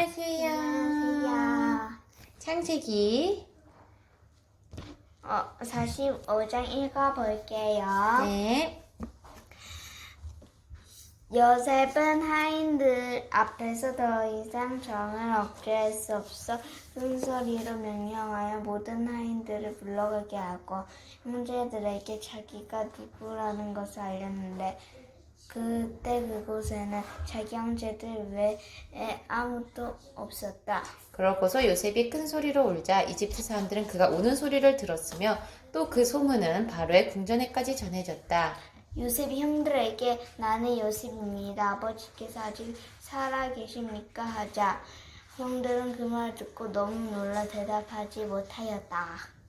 안녕하세요. 안녕하세요. 창세기. 어, 45장 읽어볼게요. 네. 요셉은 하인들 앞에서 더 이상 정을 억제할 수 없어 큰 소리로 명령하여 모든 하인들을 불러가게 하고 형제들에게 자기가 누구라는 것을 알렸는데 그때 그곳에는 자기 형제들 외에 아무도 없었다. 그러고서 요셉이 큰 소리로 울자 이집트 사람들은 그가 우는 소리를 들었으며 또 그 소문은 바로의 궁전에까지 전해졌다. 요셉이 형들에게 나는 요셉입니다. 아버지께서 아직 살아 계십니까? 하자 형들은 그말 듣고 너무 놀라 대답하지 못하였다.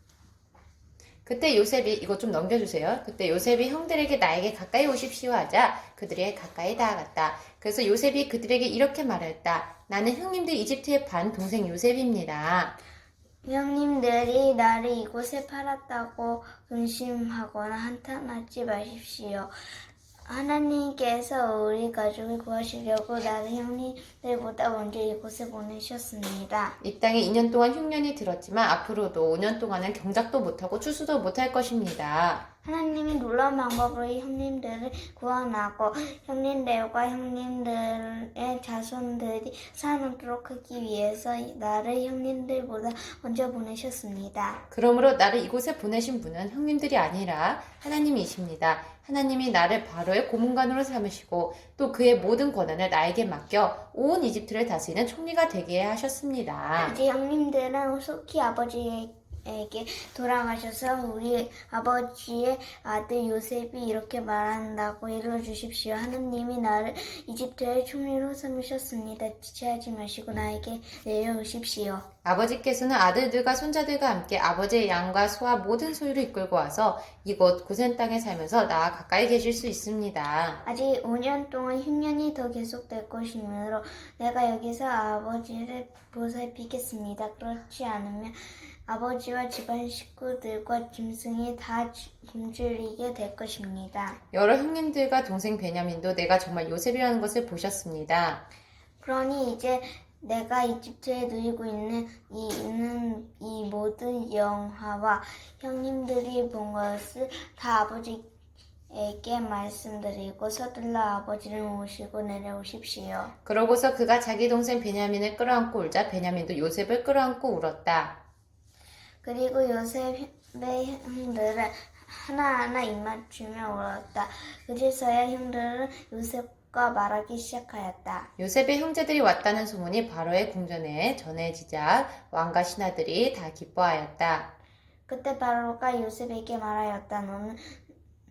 그때 요셉이 이거 좀 넘겨주세요. 그때 요셉이 형들에게 나에게 가까이 오십시오 하자 그들이 가까이 다가갔다. 그래서 요셉이 그들에게 이렇게 말했다. 나는 형님들 이집트의 반 동생 요셉입니다. 형님들이 나를 이곳에 팔았다고 근심하거나 한탄하지 마십시오. 하나님께서 우리 가족을 구하시려고 나를 형님들보다 먼저 이곳에 보내셨습니다. 이 땅에 2년 동안 흉년이 들었지만 앞으로도 5년 동안은 경작도 못하고 추수도 못할 것입니다. 하나님이 놀라운 방법으로 형님들을 구원하고 형님들과 형님들의 자손들이 살아남도록 하기 위해서 나를 형님들보다 먼저 보내셨습니다. 그러므로 나를 이곳에 보내신 분은 형님들이 아니라 하나님이십니다. 하나님이 나를 바로의 고문관으로 삼으시고 또 그의 모든 권한을 나에게 맡겨 온 이집트를 다스리는 총리가 되게 하셨습니다. 이제 형님들은 속히 아버지 에게 돌아가셔서 우리 아버지의 아들 요셉이 이렇게 말한다고 이루어 주십시오. 하나님이 나를 이집트의 총리로 삼으셨습니다. 지체하지 마시고 나에게 내려오십시오. 아버지께서는 아들들과 손자들과 함께 아버지의 양과 소와 모든 소유를 이끌고 와서 이곳 고센 땅에 살면서 나와 가까이 계실 수 있습니다. 아직 5년 동안 흉년이 더 계속될 것이므로 내가 여기서 아버지를 보살피겠습니다. 그렇지 않으면 아버지와 집안 식구들과 짐승이 다 지- 굶주리게 될 것입니다. 여러 형님들과 동생 베냐민도 내가 정말 요셉이라는 것을 보셨습니다. 그러니 이제 내가 이집트에 누리고 있는 이, 있는 이 모든 영화와 형님들이 본 것을 다 아버지에게 말씀드리고 서둘러 아버지를 모시고 내려오십시오. 그러고서 그가 자기 동생 베냐민을 끌어안고 울자 베냐민도 요셉을 끌어안고 울었다. 그리고 요셉의 형들은 하나하나 입맞추며 울었다. 그제서야 형들은 요셉과 말하기 시작하였다. 요셉의 형제들이 왔다는 소문이 바로의 궁전에 전해지자 왕과 신하들이 다 기뻐하였다. 그때 바로가 요셉에게 말하였다. 너는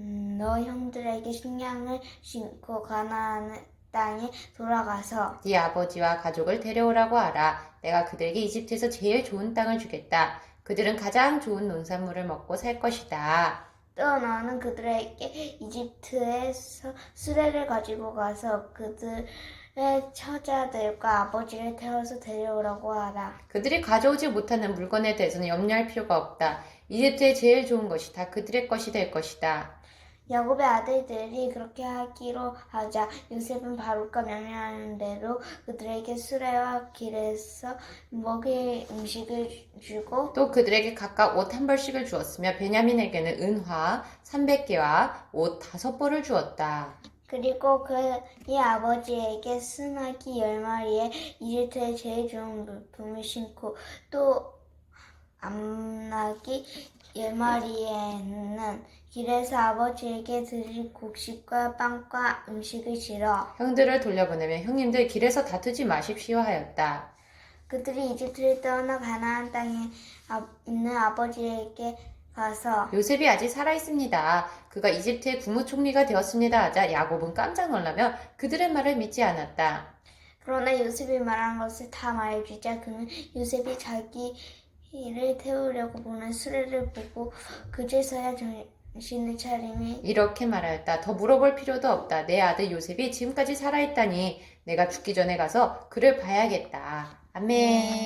음, 너 형들에게 식량을 신고 가나안 땅에 돌아가서 네 아버지와 가족을 데려오라고 하라. 내가 그들에게 이집트에서 제일 좋은 땅을 주겠다. 그들은 가장 좋은 농산물을 먹고 살 것이다. 또 너는 그들에게 이집트에서 수레를 가지고 가서 그들의 처자들과 아버지를 태워서 데려오라고 하라. 그들이 가져오지 못하는 물건에 대해서는 염려할 필요가 없다. 이집트의 제일 좋은 것이 다 그들의 것이 될 것이다. 야곱의 아들들이 그렇게 하기로 하자 요셉은 바로가 명령하는 대로 그들에게 수레와 길에서 먹을 음식을 주고 또 그들에게 각각 옷 한 벌씩을 주었으며 베냐민에게는 은화 300개와 옷 다섯 벌을 주었다. 그리고 그의 아버지에게 순하기 열 마리에 이집트의 제일 좋은 물품을 신고 또 암나기 열 마리에는 길에서 아버지에게 드릴 곡식과 빵과 음식을 실어 형들을 돌려보내며 형님들 길에서 다투지 마십시오 하였다. 그들이 이집트를 떠나 가나안 땅에 아- 있는 아버지에게 가서 요셉이 아직 살아 있습니다. 그가 이집트의 국무총리가 되었습니다 하자 야곱은 깜짝 놀라며 그들의 말을 믿지 않았다. 그러나 요셉이 말한 것을 다 말해주자 그는 요셉이 자기 를 태우려고 보는 수레를 보고 그제서야 정신을 차리며 이렇게 말하였다. 더 물어볼 필요도 없다. 내 아들 요셉이 지금까지 살아있다니 내가 죽기 전에 가서 그를 봐야겠다. 아멘.